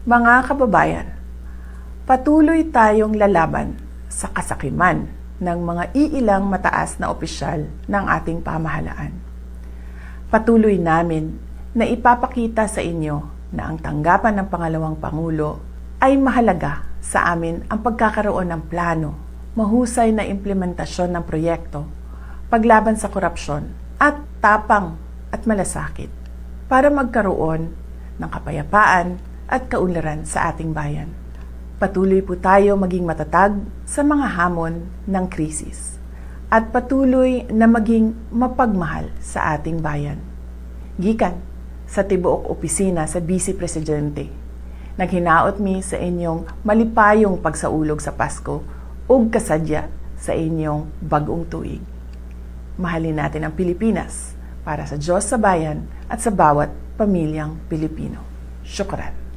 Mga kababayan, patuloy tayong lalaban sa kasakiman ng mga iilang mataas na opisyal ng ating pamahalaan. Patuloy namin na ipapakita sa inyo na ang tanggapan ng pangalawang Pangulo ay mahalaga sa amin ang pagkakaroon ng plano, mahusay na implementasyon ng proyekto, paglaban sa korupsyon at tapang at malasakit para magkaroon ng kapayapaan at kaunlaran sa ating bayan. Patuloy po tayo maging matatag sa mga hamon ng krisis at patuloy na maging mapagmahal sa ating bayan. Gikan sa tibuok opisina sa Vice Presidente. Naghinaot mi sa inyong malipayong pagsaulog sa Pasko ug kasadya sa inyong bagong tuig. Mahalin natin ang Pilipinas para sa Diyos sa bayan at sa bawat pamilyang Pilipino. Syukran.